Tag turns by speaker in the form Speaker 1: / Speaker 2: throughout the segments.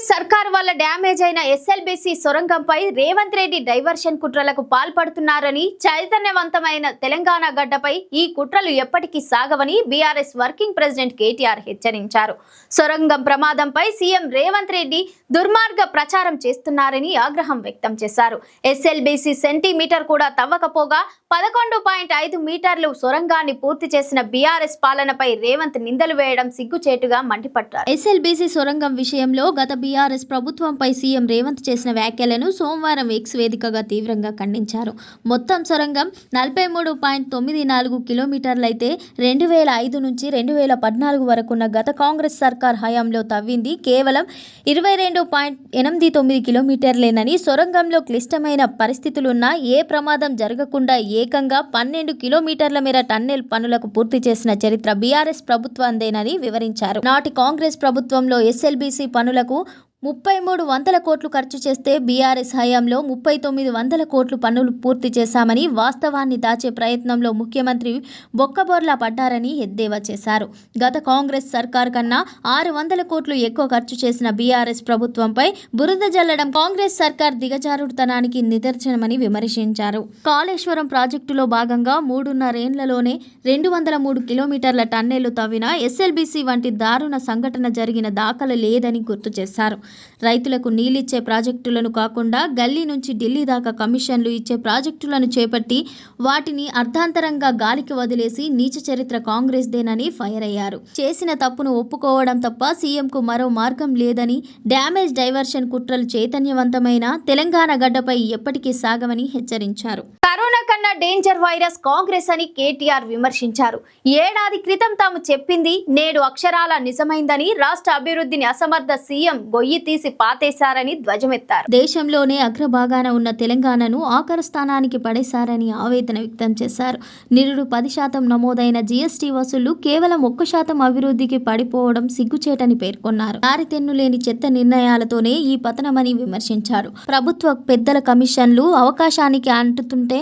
Speaker 1: కాంగ్రెస్ సర్కార్ వల్ల డ్యామేజ్ అయిన ఎస్ఎల్బిసి సొరంగంపై రేవంత్ రెడ్డి డైవర్షన్ కుట్రలకు పాల్పడుతున్నారని చైతన్యవంతమైన తెలంగాణ గడ్డపై ఈ కుట్రలు ఎప్పటికీ సాగవని బీఆర్ఎస్ వర్కింగ్ ప్రెసిడెంట్ కేటీఆర్ హెచ్చరించారు. సొరంగం ప్రమాదంపై సీఎం రేవంత్ రెడ్డి దుర్మార్గ ప్రచారం చేస్తున్నారని ఆగ్రహం వ్యక్తం చేశారు. ఎస్ఎల్బిసి సెంటీమీటర్ కూడా తవ్వకపోగా పదకొండు పాయింట్ ఐదు మీటర్లు సొరంగాన్ని పూర్తి చేసిన బీఆర్ఎస్ పాలనపై రేవంత్ నిందలు వేయడం సిగ్గుచేటుగా మండిపడ్డారు.
Speaker 2: ఎస్ఎల్బీసీ సొరంగం విషయంలో గత బీఆర్ఎస్ ప్రభుత్వంపై సీఎం రేవంత్ చేసిన వ్యాఖ్యలను సోమవారం ఎక్స్ వేదికగా తీవ్రంగా ఖండించారు. మొత్తం సొరంగం నలభై మూడు పాయింట్ తొమ్మిది నాలుగు కిలోమీటర్లైతే రెండు వేల ఐదు నుంచి రెండు వేల పద్నాలుగు వరకున్న గత కాంగ్రెస్ సర్కార్ హయాంలో తవ్వింది. కేవలం ఇరవై రెండు పాయింట్ ఎనిమిది తొమ్మిది కిలోమీటర్లేనని సొరంగంలో క్లిష్టమైన పరిస్థితులున్నా ఏ ప్రమాదం జరగకుండా ఏకంగా పన్నెండు కిలోమీటర్ల మేర టన్నెల్ పనులకు పూర్తి చేసిన చరిత్ర బీఆర్ఎస్ ప్రభుత్వందేనని వివరించారు. నాటి కాంగ్రెస్ ప్రభుత్వంలో ఎస్ఎల్బీసీ పనులకు ముప్పై మూడు వందల కోట్లు ఖర్చు చేస్తే బీఆర్ఎస్ హయాంలో ముప్పై తొమ్మిది వందల కోట్లు పనులు పూర్తి చేశామని వాస్తవాన్ని దాచే ప్రయత్నంలో ముఖ్యమంత్రి బొక్కబోర్లా పడ్డారని ఎద్దేవా చేశారు. గత కాంగ్రెస్ సర్కార్ కన్నా ఆరు వందల కోట్లు ఎక్కువ ఖర్చు చేసిన బీఆర్ఎస్ ప్రభుత్వంపై బురద జల్లడం కాంగ్రెస్ సర్కార్ దిగజారుడుతనానికి నిదర్శనమని విమర్శించారు. కాళేశ్వరం ప్రాజెక్టులో భాగంగా మూడున్నరేండ్లలోనే రెండు వందల మూడు కిలోమీటర్ల టన్నెలు తవ్విన ఎస్ఎల్బీసీ వంటి దారుణ సంఘటన జరిగిన దాఖలు లేదని గుర్తు చేశారు. రైతులకు నీళ్ళిచ్చే ప్రాజెక్టులను కాకుండా గల్లీ నుంచి ఢిల్లీ దాకా కమిషన్లు ఇచ్చే ప్రాజెక్టులను చేపట్టి వాటిని అర్ధాంతరంగా గాలికి వదిలేసి నీచ చరిత్ర కాంగ్రెస్దేనని ఫైర్ అయ్యారు. చేసిన తప్పును ఒప్పుకోవడం తప్ప సీఎంకు మరో మార్గం లేదని డ్యామేజ్ డైవర్షన్ కుట్రలు చైతన్యవంతమైన తెలంగాణ గడ్డపై ఎప్పటికీ సాగమని హెచ్చరించారు.
Speaker 1: కరోనా కన్నా డేంజర్ వైరస్ కాంగ్రెస్ అని కేటీఆర్ విమర్శించారు. ఏడాది క్రితం తాము చెప్పింది నేడు అక్షరాల నిజమైందని రాష్ట్ర అభివృద్ధిని అసమర్థ సీఎం గొయ్యి తీసి పాతేశారని ధ్వజమెత్తారు.
Speaker 2: దేశంలోనే అగ్రభాగాన ఉన్న తెలంగాణను ఆఖరు స్థానానికి పడేశారని ఆవేదన వ్యక్తం చేశారు. నిరుడు పది శాతం నమోదైన జీఎస్టీ వసూళ్ళు కేవలం ఒక్క శాతం అభివృద్ధికి పడిపోవడం సిగ్గుచేటని పేర్కొన్నారు. దారితెన్ను లేని చెత్త నిర్ణయాలతోనే ఈ పతనమని విమర్శించారు. ప్రభుత్వ పెద్దల కమిషన్లు అవకాశానికి అంటుతుంటే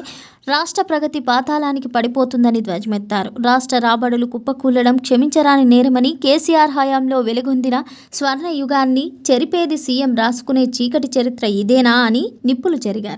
Speaker 2: రాష్ట్ర ప్రగతి పాతాళానికి పడిపోతుందని ధ్వజమెత్తారు. రాష్ట్ర రాబడులు కుప్పకూలడం క్షమించరాని నేరమని కేసీఆర్ హయాంలో వెలుగొందిన స్వర్ణ యుగాన్ని చెరిపేది సీఎం రాసుకునే చీకటి చరిత్ర ఇదేనా అని నిప్పులు చెరిగారు